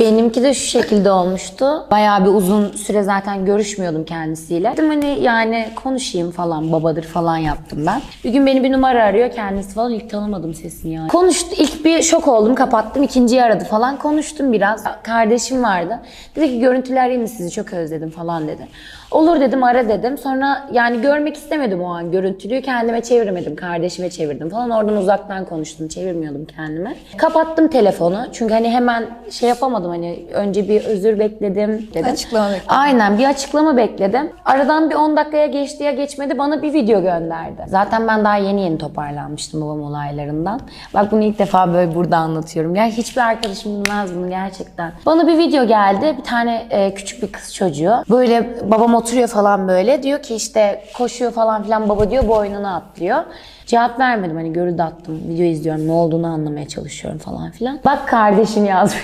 Benimki de şu şekilde olmuştu. Bayağı bir uzun süre zaten görüşmüyordum kendisiyle. Dedim hani yani konuşayım falan babadır falan yaptım ben. Bir gün beni bir numara arıyor kendisi falan ilk tanımadım sesini yani. Konuştu ilk bir şok oldum kapattım ikinciyi aradı falan konuştum biraz. Kardeşim vardı. Dedi ki görüntüler arayayım mı sizi çok özledim falan dedi. Olur dedim ara dedim. Sonra yani görmek istemedim o an görüntülüyü. Kendime çevirmedim. Kardeşime çevirdim falan. Oradan uzaktan konuştum. Çevirmiyordum kendime. Kapattım telefonu. Çünkü hani hemen şey yapamadım. Hani önce bir özür bekledim dedim. Açıklama bekledim. Aynen bir açıklama bekledim. Aradan bir 10 dakikaya geçti ya geçmedi bana bir video gönderdi. Zaten ben daha yeni yeni toparlanmıştım babam olaylarından. Bak bunu ilk defa böyle burada anlatıyorum. Yani hiçbir arkadaşım bilmez bunu gerçekten. Bana bir video geldi. Bir tane e, küçük bir kız çocuğu. Böyle babam oturuyor falan böyle. Diyor ki işte koşuyor falan filan baba diyor boynuna atlıyor. Cevap vermedim hani görüldü attım. Video izliyorum ne olduğunu anlamaya çalışıyorum falan filan. Bak kardeşim yazmış.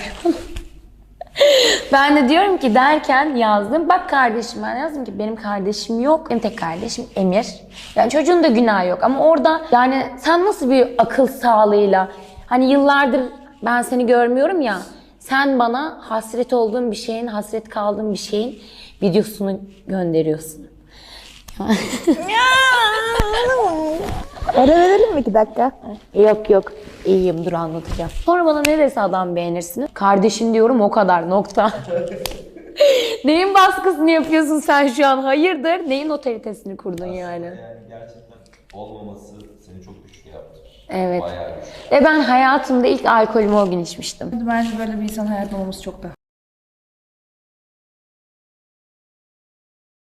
Ben de diyorum ki derken yazdım. Bak kardeşim ben yazdım ki benim kardeşim yok. Benim tek kardeşim Emir. Yani çocuğun da günahı yok ama orada yani sen nasıl bir akıl sağlığıyla hani yıllardır ben seni görmüyorum ya sen bana hasret olduğun bir şeyin, hasret kaldığın bir şeyin videosunu gönderiyorsun. Ara verelim mi iki dakika? Yok yok iyiyim dur anlatacağım. Sonra bana ne dese adam beğenirsiniz. Kardeşim diyorum o kadar nokta. Neyin baskısını yapıyorsun sen şu an? Hayırdır? Neyin otoritesini kurdun yani? Yani gerçekten olmaması seni çok güçlü yaptı. Evet. Bayağı güçlü. Ve ben hayatımda ilk alkolümü o gün içmiştim. Bence böyle bir insan hayatında olması çok da.